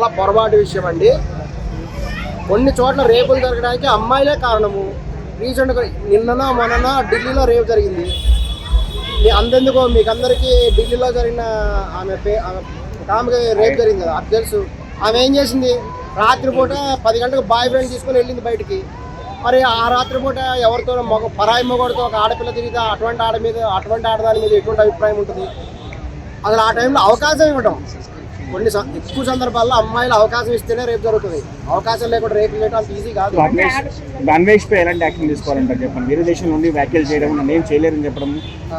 చాలా పొరపాటు విషయం అండి. కొన్ని చోట్ల రేపులు జరగడానికి అమ్మాయిలే కారణము. రీసెంట్గా నిన్ననా మొన్న ఢిల్లీలో రేపు జరిగింది. మీ అందెందుకో మీకు అందరికీ ఢిల్లీలో జరిగిన ఆమె పే ఆమెకి రేపు జరిగింది కదా అది తెలుసు. ఆమె ఏం చేసింది? రాత్రిపూట పది గంటలకు బాయ్ ఫ్రెండ్ తీసుకొని వెళ్ళింది బయటికి. మరి ఆ రాత్రిపూట ఎవరితో మగ పరాయి మొగడితో ఒక ఆడపిల్ల తిరిగితే అటువంటి ఆడ మీద అటువంటి ఆడదాని మీద ఎటువంటి అభిప్రాయం ఉంటుంది? అసలు ఆ టైంలో అవకాశం ఇవ్వటం. కొన్ని ఎక్కువ సందర్భాల్లో అమ్మాయిలు అవకాశం ఇస్తేనే రేపు జరుగుతుంది. అవకాశం లేకుండా రేపు చేయడం అంత ఈజీ కాదు. అన్వేష్ పై ఎలాంటి యాక్షన్ తీసుకోవాలంటారు చెప్పండి? వేరే దేశం నుండి వ్యాఖ్యలు చేయడం నన్ను ఏం చేయలేరని చెప్పడం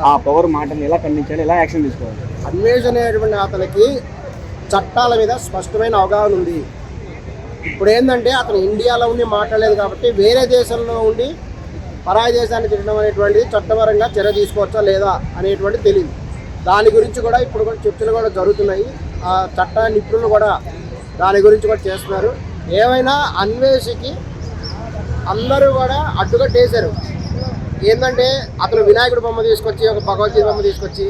ఆ. పవర్ మాటలు ఎలా ఖండించాలి ఎలా యాక్షన్ తీసుకోవాలి? అన్వేషణ అనేటువంటి అతనికి చట్టాల మీద స్పష్టమైన అవగాహన ఉంది. ఇప్పుడు ఏంటంటే అతను ఇండియాలో ఉండి మాట్లాడలేదు కాబట్టి వేరే దేశంలో ఉండి పరాయి దేశాన్ని తిట్టడం అనేటువంటిది చట్టపరంగా చర్య తీసుకోవచ్చా లేదా అనేటువంటి తెలియదు. దాని గురించి కూడా ఇప్పుడు కూడా చర్చలు కూడా జరుగుతున్నాయి. చట్ట నిపుణులు కూడా దాని గురించి కూడా చేస్తున్నారు. ఏమైనా అన్వేషికి అందరూ కూడా అడ్డుకట్టేశారు ఏంటంటే అతను వినాయకుడి బొమ్మ తీసుకొచ్చి ఒక భగవద్గీత బొమ్మ తీసుకొచ్చి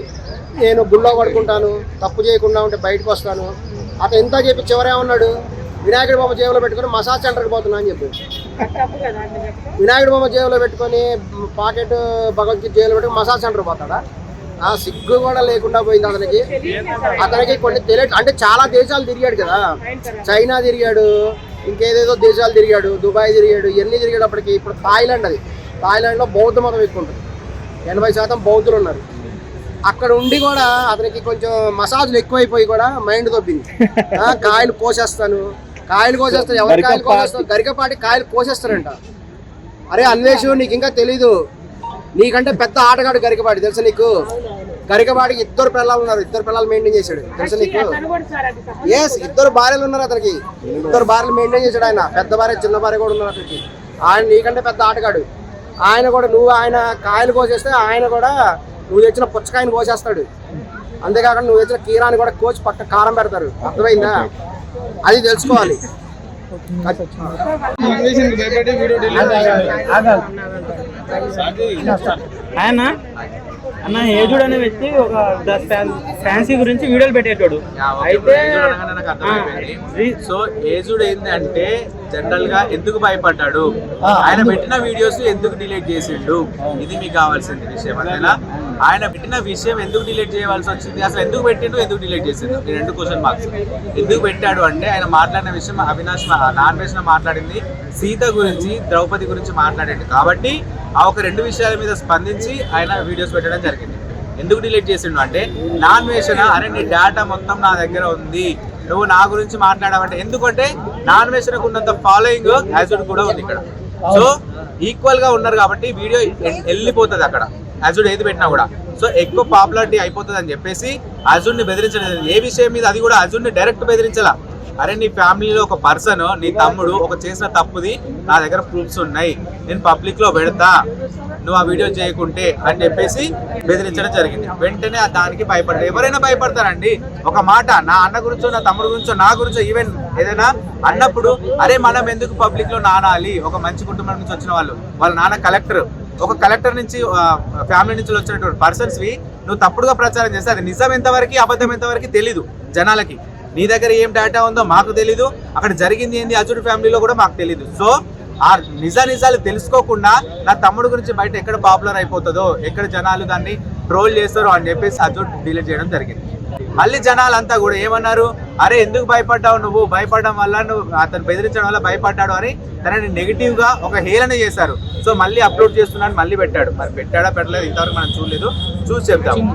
నేను గుళ్ళో పడుకుంటాను తప్పు చేయకుండా ఉంటే బయటకు వస్తాను. అతను ఎంత చెప్పి చివరే ఉన్నాడు? వినాయకుడి బొమ్మ జేబులో పెట్టుకొని మసాజ్ సెంటర్కి పోతున్నా అని చెప్పి. వినాయకుడి బొమ్మ జేబులో పెట్టుకొని పాకెట్ భగవద్గీత జేబులో పెట్టుకొని మసాజ్ సెంటర్ పోతాడా? ఆ సిగ్గు కూడా లేకుండా పోయింది అతనికి. అతనికి కొన్ని తెలియదు అంటే చాలా దేశాలు తిరిగాడు కదా. చైనా తిరిగాడు ఇంకేదేదో దేశాలు తిరిగాడు దుబాయ్ తిరిగాడు ఇవన్నీ తిరిగేటప్పటికి ఇప్పుడు థాయిలాండ్ అది. థాయిలాండ్లో బౌద్ధ మతం ఎక్కువ ఉంటుంది. ఎనభై శాతం బౌద్ధులు ఉన్నారు. అక్కడ ఉండి కూడా అతనికి కొంచెం మసాజ్లు ఎక్కువైపోయి కూడా మైండ్ ఆ, కాయలు కోసేస్తాను. కాయలు కోసేస్తాను ఎవరు కాయలు కోసేస్తారు గరికపాటి కాయలు కోసేస్తారంట. అరే అన్వేషు నీకు ఇంకా తెలీదు. నీకంటే పెద్ద ఆటగాడు గరికపాటి తెలుసా నీకు? గరికపాటికి ఇద్దరు పిల్లలు ఉన్నారు. ఇద్దరు పిల్లలు మెయింటైన్ చేశాడు. తెలుసా నీకు? ఎస్ ఇద్దరు భార్యలు ఉన్నారు అతనికి. ఇద్దరు భార్యలు మెయింటైన్ చేశాడు ఆయన. పెద్ద భార్య చిన్న భార్య కూడా ఉన్నారు అతనికి. ఆయన నీకంటే పెద్ద ఆటగాడు. ఆయన కూడా నువ్వు ఆయన కాయలు కోసేస్తే ఆయన కూడా నువ్వు తెచ్చిన పుచ్చకాయని కోసేస్తాడు. అంతేకాకుండా నువ్వు తెచ్చిన కీరాని కూడా కోసి పక్క కారం పెడతారు. అర్థమైందా? అది తెలుసుకోవాలి. ఆయన? అన్న ఏజుడ్ అనే వ్యక్తి ఒక ఫ్యాన్సీ గురించి వీడియోలు పెట్టేటోడు. అయితే సో ఏజుడ్ ఏంటంటే జనరల్గా ఎందుకు భయపడ్డాడు? ఆయన పెట్టిన వీడియోస్ ఎందుకు డిలీట్ చేసిండు? ఇది మీకు కావాల్సిన విషయం అంతేనా? ఆయన పెట్టిన విషయం ఎందుకు డిలీట్ చేయవలసి వచ్చింది? అసలు ఎందుకు పెట్టిండు ఎందుకు డిలీట్ చేసిండు ఈ రెండు క్వశ్చన్ మార్క్స్ ఎందుకు పెట్టాడు అంటే ఆయన మాట్లాడిన విషయం అవినాష్ మా- నాన్ వెజ్ మాట్లాడింది సీత గురించి ద్రౌపది గురించి మాట్లాడండి కాబట్టి ఆ ఒక రెండు విషయాల మీద స్పందించి ఆయన వీడియోస్ పెట్టడం జరిగింది. ఎందుకు డిలీట్ చేసిండు అంటే నాన్ అనే నీ డేటా మొత్తం నా దగ్గర ఉంది. నువ్వు నా గురించి మాట్లాడావంటే ఎందుకంటే నాన్వేషణకు ఉన్నంత ఫాలోయింగ్ యాజుడ్ కూడా ఉంది ఇక్కడ. సో ఈక్వల్గా ఉన్నారు కాబట్టి వీడియో వెళ్ళిపోతుంది అక్కడ. అజుడ్ ఏది పెట్టినా కూడా. సో ఎక్కువ పాపులారిటీ అయిపోతుంది అని చెప్పేసి అజుడ్ని బెదిరించడం బెదిరించలేదు. ఏ విషయం మీద అది కూడా అజుడ్ని డైరెక్ట్ బెదిరించాల. అరే నీ ఫ్యామిలీలో ఒక పర్సన్ నీ తమ్ముడు ఒక చేసిన తప్పుది నా దగ్గర ప్రూఫ్స్ ఉన్నాయి. నేను పబ్లిక్లో పెడతా. నువ్వు ఆ వీడియో చేయకుంటే అని చెప్పేసి బెదిరించడం జరిగింది. వెంటనే దానికి భయపడతారు ఎవరైనా భయపడతారండి. ఒక మాట నా అన్న గురించో నా తమ్ముడు గురించో నా గురించో ఈవెన్ ఏదైనా అన్నప్పుడు అరే మనం ఎందుకు పబ్లిక్లో నానాలి? ఒక మంచి కుటుంబం నుంచి వచ్చిన వాళ్ళు. వాళ్ళ నాన్న కలెక్టర్ ఒక కలెక్టర్ నుంచి ఫ్యామిలీ నుంచి వచ్చినటువంటి పర్సన్స్ వి నువ్వు తప్పుడుగా ప్రచారం చేస్తే అది నిజం ఎంతవరకు అబద్ధం ఎంతవరకు తెలీదు జనాలకి. నీ దగ్గర ఏం డేటా ఉందో మాకు తెలీదు. అక్కడ జరిగింది ఏంది అజుడు ఫ్యామిలీలో కూడా మాకు తెలీదు. సో ఆ నిజ నిజాలు తెలుసుకోకుండా నా తమ్ముడు గురించి బయట ఎక్కడ పాపులర్ అయిపోతుందో ఎక్కడ జనాలు దాన్ని ట్రోల్ చేస్తారో అని చెప్పేసి అజుడ్ డిలీట్ చేయడం జరిగింది. మళ్ళీ జనాలంతా కూడా ఏమన్నారు? అరే ఎందుకు భయపడ్డావు నువ్వు? భయపడడం వల్ల నువ్వు అతను బెదిరించడం వల్ల భయపడ్డాడు అని తనని నెగిటివ్గా ఒక హేళన చేశారు. సో మళ్ళీ అప్లోడ్ చేస్తున్నాను మళ్ళీ పెట్టాడు. మరి పెట్టాడా పెట్టలేదు ఇంతవరకు మనం చూడలేదు. చూసి చెప్తాము